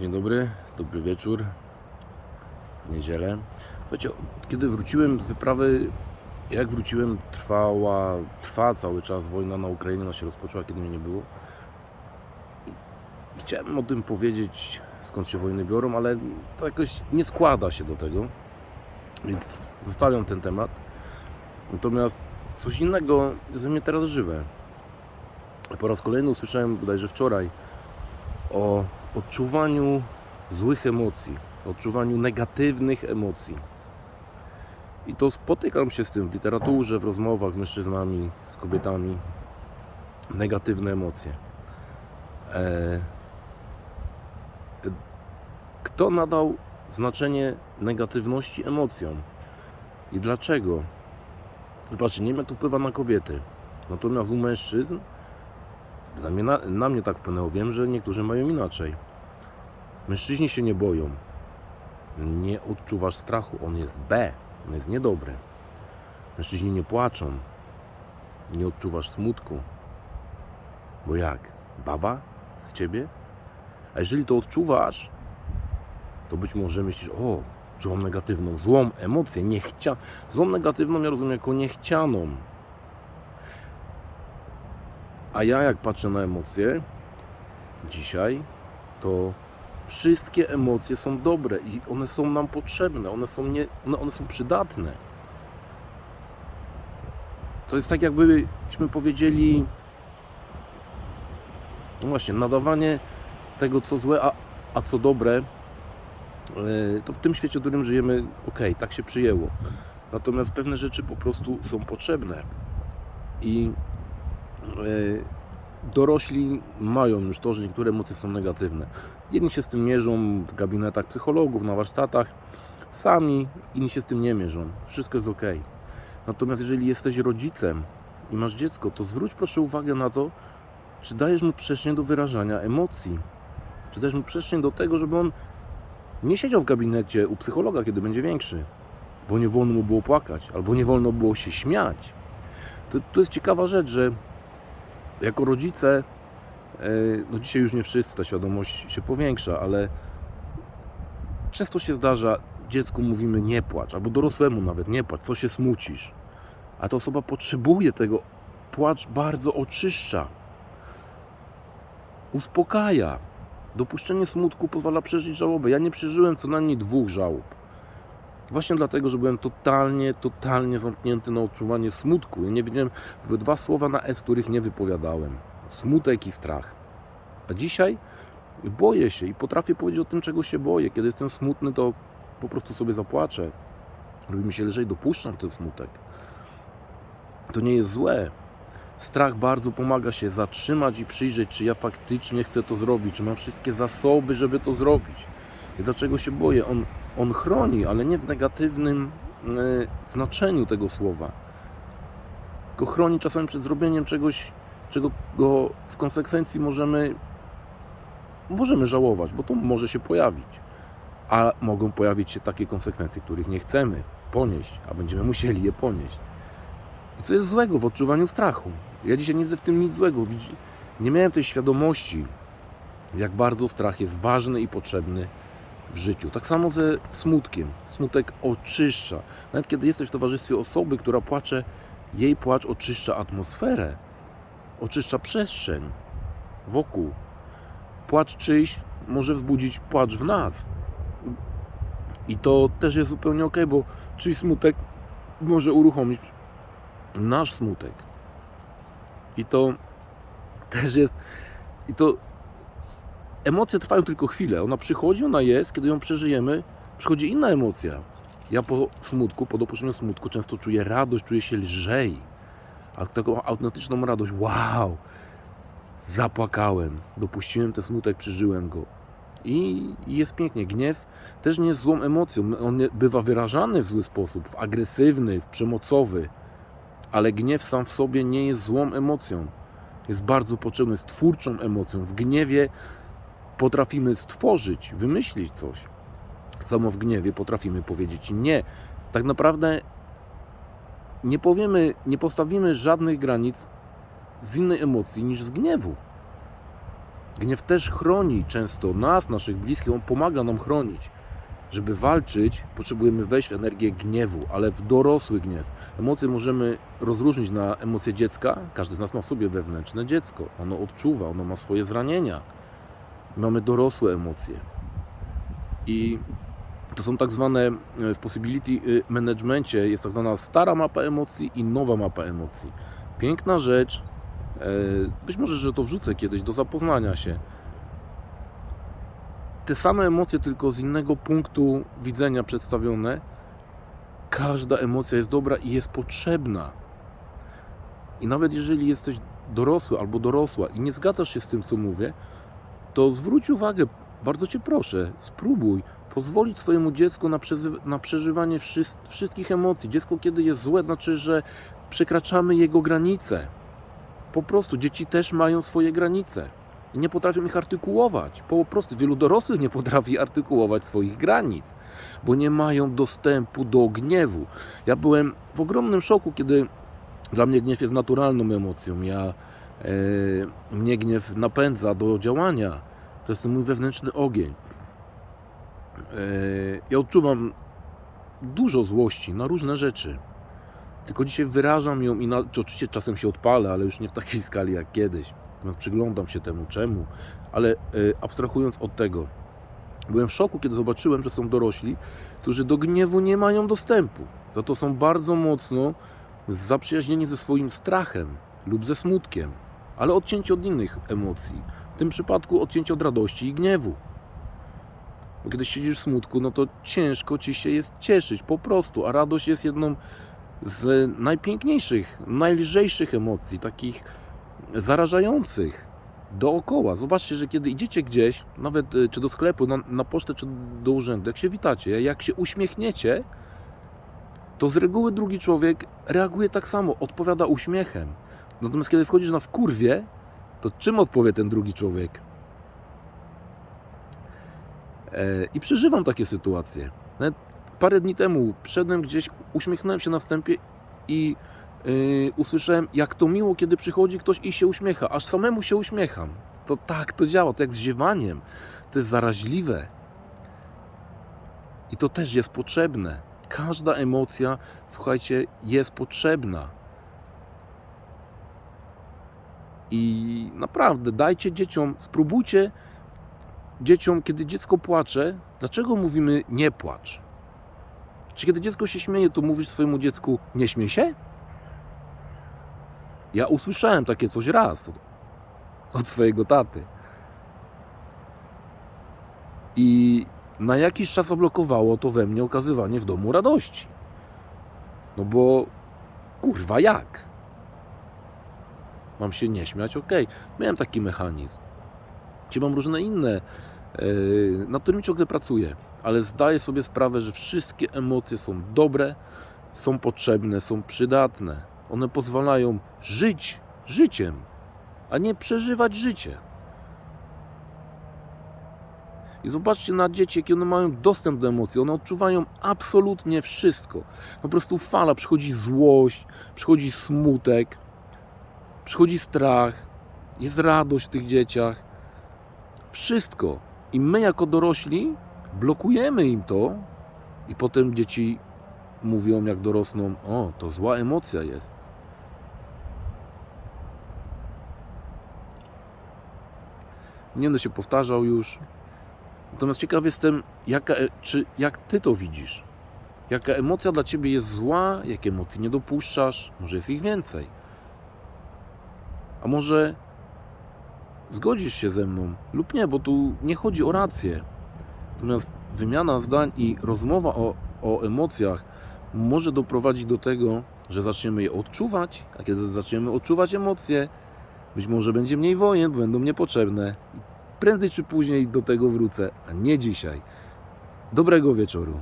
Dzień dobry, dobry wieczór. W niedzielę. Słuchajcie, kiedy wróciłem z wyprawy, jak wróciłem, trwała, trwa cały czas wojna na Ukrainie, ona się rozpoczęła, kiedy mnie nie było. Chciałem o tym powiedzieć, skąd się wojny biorą, ale to jakoś nie składa się do tego, więc zostawiam ten temat. Natomiast coś innego ze mnie teraz żywe. Po raz kolejny usłyszałem, bodajże wczoraj, o odczuwaniu złych emocji, odczuwaniu negatywnych emocji. I to spotykam się z tym w literaturze, w rozmowach z mężczyznami, z kobietami. Negatywne emocje. E, Kto nadał znaczenie negatywności emocjom? I dlaczego? Zobaczcie, nie wiem jak to wpływa na kobiety. Natomiast u mężczyzn na mnie, na, na mnie tak wpłynęło. Wiem, że niektórzy mają inaczej. Mężczyźni się nie boją. Nie odczuwasz strachu. On jest B. On jest niedobry. Mężczyźni nie płaczą. Nie odczuwasz smutku. Bo jak? Baba z ciebie? A jeżeli to odczuwasz, to być może myślisz, o, czułam negatywną, złą emocję, niechcia... Złą negatywną ja rozumiem jako niechcianą. A ja jak patrzę na emocje dzisiaj, to wszystkie emocje są dobre i one są nam potrzebne, one są, nie, one, one są przydatne. To jest tak jakbyśmy powiedzieli, no właśnie, nadawanie tego co złe, a, a co dobre, e, to w tym świecie, w którym żyjemy, okej, tak się przyjęło. Natomiast pewne rzeczy po prostu są potrzebne. I dorośli mają już to, że niektóre emocje są negatywne. Jedni się z tym mierzą w gabinetach psychologów, na warsztatach, sami, inni się z tym nie mierzą. Wszystko jest ok. Natomiast jeżeli jesteś rodzicem i masz dziecko, to zwróć proszę uwagę na to, czy dajesz mu przestrzeń do wyrażania emocji. Czy dajesz mu przestrzeń do tego, żeby on nie siedział w gabinecie u psychologa, kiedy będzie większy, bo nie wolno mu było płakać, albo nie wolno było się śmiać. To, to jest ciekawa rzecz, że jako rodzice, e, no dzisiaj już nie wszyscy, ta świadomość się powiększa, ale często się zdarza, dziecku mówimy nie płacz, albo dorosłemu nawet nie płacz, co się smucisz. A ta osoba potrzebuje tego. Płacz bardzo oczyszcza, uspokaja. Dopuszczenie smutku pozwala przeżyć żałobę. Ja nie przeżyłem co najmniej dwóch żałób. Właśnie dlatego, że byłem totalnie, totalnie zamknięty na odczuwanie smutku. Ja nie wiedziałem, były dwa słowa na S, których nie wypowiadałem. Smutek i strach. A dzisiaj boję się i potrafię powiedzieć o tym, czego się boję. Kiedy jestem smutny, to po prostu sobie zapłaczę. Robi mi się lżej, dopuszczam ten smutek. To nie jest złe. Strach bardzo pomaga się zatrzymać i przyjrzeć, czy ja faktycznie chcę to zrobić, czy mam wszystkie zasoby, żeby to zrobić. I dlaczego się boję? On, on chroni, ale nie w negatywnym e, znaczeniu tego słowa. Tylko chroni czasami przed zrobieniem czegoś, czego go w konsekwencji możemy, możemy żałować, bo to może się pojawić. A mogą pojawić się takie konsekwencje, których nie chcemy ponieść, a będziemy musieli je ponieść. I co jest złego w odczuwaniu strachu? Ja dzisiaj nie widzę w tym nic złego. Nie miałem tej świadomości, jak bardzo strach jest ważny i potrzebny w życiu. Tak samo ze smutkiem. Smutek oczyszcza. Nawet kiedy jesteś w towarzystwie osoby, która płacze, jej płacz oczyszcza atmosferę, oczyszcza przestrzeń wokół. Płacz czyjś może wzbudzić płacz w nas. I to też jest zupełnie ok, bo czyjś smutek może uruchomić nasz smutek. I to też jest. I to emocje trwają tylko chwilę. Ona przychodzi, ona jest, kiedy ją przeżyjemy, przychodzi inna emocja. Ja po smutku, po dopuszczeniu smutku często czuję radość, czuję się lżej. A taką autentyczną radość, wow! Zapłakałem, dopuściłem ten smutek, przeżyłem go. I jest pięknie. Gniew też nie jest złą emocją. On bywa wyrażany w zły sposób, w agresywny, w przemocowy. Ale gniew sam w sobie nie jest złą emocją. Jest bardzo potrzebny, jest twórczą emocją. W gniewie potrafimy stworzyć, wymyślić coś. Samo w gniewie potrafimy powiedzieć nie. Tak naprawdę nie powiemy, nie postawimy żadnych granic z innej emocji niż z gniewu. Gniew też chroni często nas, naszych bliskich, on pomaga nam chronić. Żeby walczyć, potrzebujemy wejść w energię gniewu, ale w dorosły gniew. Emocje możemy rozróżnić na emocje dziecka. Każdy z nas ma w sobie wewnętrzne dziecko. Ono odczuwa, ono ma swoje zranienia. Mamy dorosłe emocje. I to są tak zwane e, w possibility y, managemencie jest tak zwana stara mapa emocji i nowa mapa emocji. Piękna rzecz. e, Być może, że to wrzucę kiedyś do zapoznania się. Te same emocje, tylko z innego punktu widzenia przedstawione. Każda emocja jest dobra i jest potrzebna. I nawet jeżeli jesteś dorosły albo dorosła i nie zgadzasz się z tym, co mówię, to zwróć uwagę, bardzo cię proszę, spróbuj pozwolić swojemu dziecku na, na przeżywanie wszys- wszystkich emocji. Dziecko, kiedy jest złe, znaczy, że przekraczamy jego granice. Po prostu dzieci też mają swoje granice i nie potrafią ich artykułować. Po prostu wielu dorosłych nie potrafi artykułować swoich granic, bo nie mają dostępu do gniewu. Ja byłem w ogromnym szoku, kiedy dla mnie gniew jest naturalną emocją. Ja, mnie gniew napędza do działania. To jest ten mój wewnętrzny ogień. E, ja odczuwam dużo złości na różne rzeczy. Tylko dzisiaj wyrażam ją i na, czy oczywiście czasem się odpalę, ale już nie w takiej skali jak kiedyś. Natomiast przyglądam się temu czemu, ale e, abstrahując od tego, byłem w szoku, kiedy zobaczyłem, że są dorośli, którzy do gniewu nie mają dostępu. Za to są bardzo mocno zaprzyjaźnieni ze swoim strachem lub ze smutkiem, ale odcięci od innych emocji. W tym przypadku odcięci od radości i gniewu. Bo kiedy siedzisz w smutku, no to ciężko ci się jest cieszyć po prostu, a radość jest jedną z najpiękniejszych, najlżejszych emocji, takich zarażających dookoła. Zobaczcie, że kiedy idziecie gdzieś, nawet e, czy do sklepu, na, na pocztę, czy do urzędu, jak się witacie, jak się uśmiechniecie, to z reguły drugi człowiek reaguje tak samo, odpowiada uśmiechem. Natomiast kiedy wchodzisz na wkurwie, to czym odpowie ten drugi człowiek? E, I przeżywam takie sytuacje. Nawet parę dni temu wszedłem gdzieś, uśmiechnąłem się na wstępie i yy, usłyszałem, jak to miło, kiedy przychodzi ktoś i się uśmiecha, aż samemu się uśmiecham. To tak to działa, to jak z ziewaniem. To jest zaraźliwe. I to też jest potrzebne. Każda emocja, słuchajcie, jest potrzebna. I naprawdę dajcie dzieciom, spróbujcie dzieciom, kiedy dziecko płacze, dlaczego mówimy nie płacz? Czy kiedy dziecko się śmieje, to mówisz swojemu dziecku nie śmiej się? Ja usłyszałem takie coś raz od, od swojego taty. I na jakiś czas oblokowało to we mnie okazywanie w domu radości. No bo kurwa jak? Mam się nie śmiać? Okej, miałem taki mechanizm. Czy mam różne inne, yy, nad którymi ciągle pracuję, ale zdaję sobie sprawę, że wszystkie emocje są dobre, są potrzebne, są przydatne. One pozwalają żyć życiem, a nie przeżywać życie. I zobaczcie na dzieci, jakie one mają dostęp do emocji. One odczuwają absolutnie wszystko. Po prostu fala, przychodzi złość, przychodzi smutek, przychodzi strach, jest radość w tych dzieciach. Wszystko. I my, jako dorośli, blokujemy im to, i potem dzieci mówią, jak dorosną: O, to zła emocja jest. Nie będę się powtarzał już. Natomiast ciekaw jestem, jaka, e- czy, jak ty to widzisz. Jaka emocja dla ciebie jest zła, jakie emocji nie dopuszczasz, może jest ich więcej. A może zgodzisz się ze mną lub nie, bo tu nie chodzi o rację. Natomiast wymiana zdań i rozmowa o, o emocjach może doprowadzić do tego, że zaczniemy je odczuwać, a kiedy zaczniemy odczuwać emocje, być może będzie mniej wojen, będą niepotrzebne. Prędzej czy później do tego wrócę, a nie dzisiaj. Dobrego wieczoru.